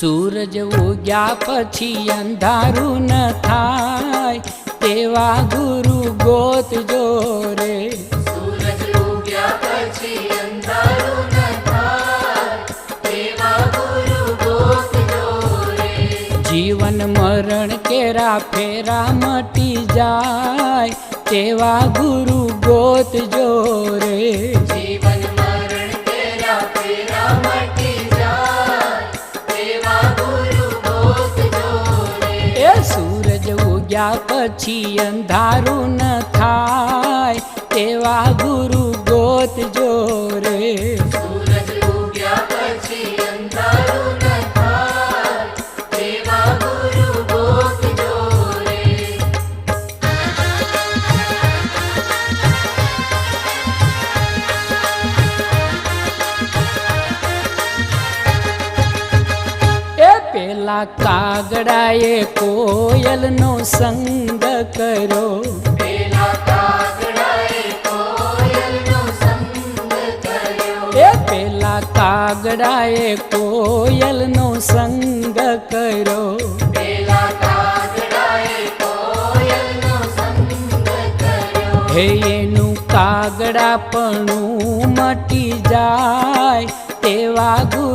સૂરજ ઉગ્યા પછી અંધારું ન થાય. તેવા ગુરુ ગોત જોરે. સૂરજ ઉગ્યા પછી અંધારું ન થાય. તેવા ગુરુ ગોતજો રે જીવન મરણ કેરા ફેરા મટી જાય. તેવા ગુરુ ગોતજો રે ઉગ્યા પછી અંધારું ન થાય તેવા ગુરુ ગોત જો રે પેલા કાગડાએ કોયલનો સંગ કર્યો. પેલા કાગડાએ કોયલનો સંગ કર્યો. એ પેલા કાગડાએ કોયલનો સંગ કર્યો. હે એનું કાગડાપણું મટી જાય તેવા ગુરુ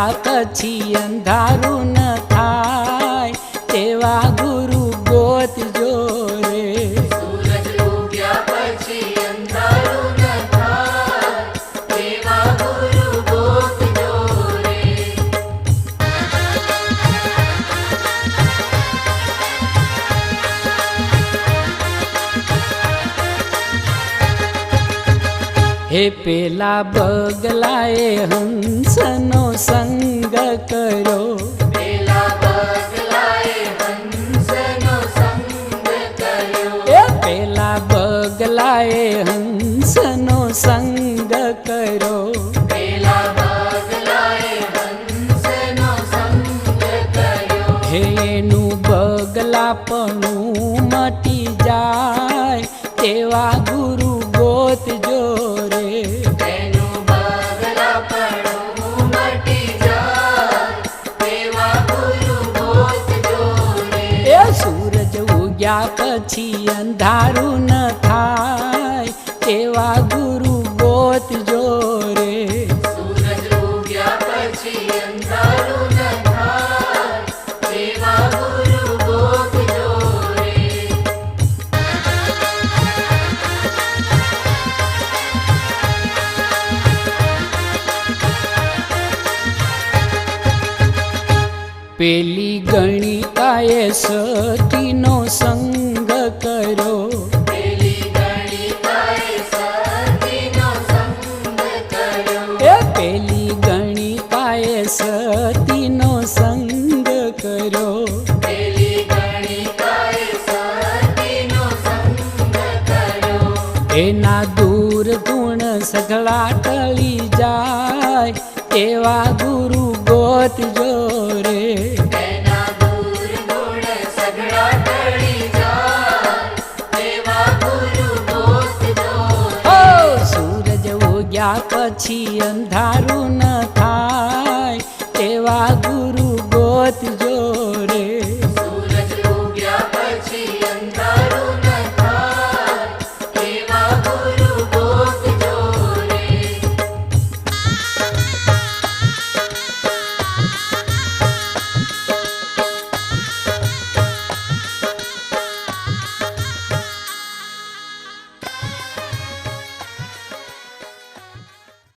પછી અંધારું ન થાય તેવા ગુરુ હે પેલા બગલાએ હંસનો સંગ કર્યો. પેલા બગલાએ હંસનો સંગ કર્યો. હેનું પેલા બગલાએ હંસનો સંગ કર્યો. પેલા બગલાએ હંસનો સંગ કર્યો. હે એનું બગલાપણું મટી જાય તેવા ગુરુ ગોતજો ઉગ્યા પછી અંધારું ન થાય તેવા ગુરુ ગોતજો રે સૂરજ ઉગ્યા પછી અંધારું પેલી ગણિતાએ સતીનો સંગ કર્યો. પેલી ગણિતાએ સતીનો સંગ કર્યો. એના દૂર ગુણ સઘળા ટળી જાય, એવા ગુરુ રે. ગુરુ ગોતજો. હો સૂરજ ઉગ્યા પછી અંધારું ન થાય. એવા ગુરુ ગોતજો